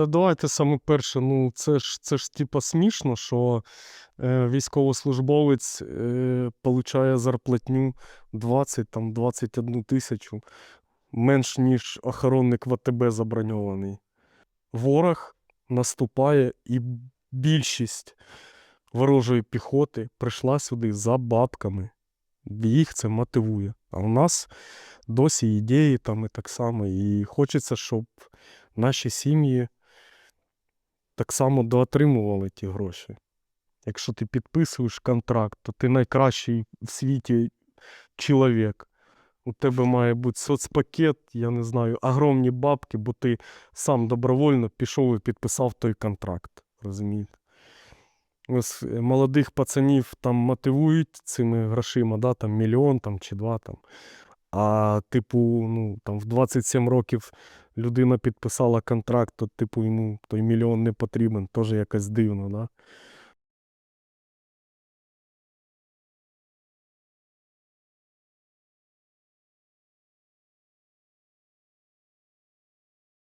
Та давайте саме перше, ну це ж це ж типа смішно, що е, військовослужбовець е, зарплатню 20 там 21 тисячу менш ніж охоронник ВТБ заброньований. Ворог наступає, і більшість ворожої піхоти прийшла сюди за бабками. Їх це мотивує. А у нас досі ідеї там і так само. І хочеться, щоб наші сім'ї так само доотримували ті гроші. Якщо ти підписуєш контракт, то ти найкращий в світі чоловік. У тебе має бути соцпакет, я не знаю, огромні бабки, бо ти сам добровольно пішов і підписав той контракт. Розумієте? Ось е, молодих пацанів там мотивують цими грошима, да, там мільйон там, чи два там. А типу, ну, там в 27 років людина підписала контракт, то, типу, йому той мільйон не потрібен, теж якось дивно, да?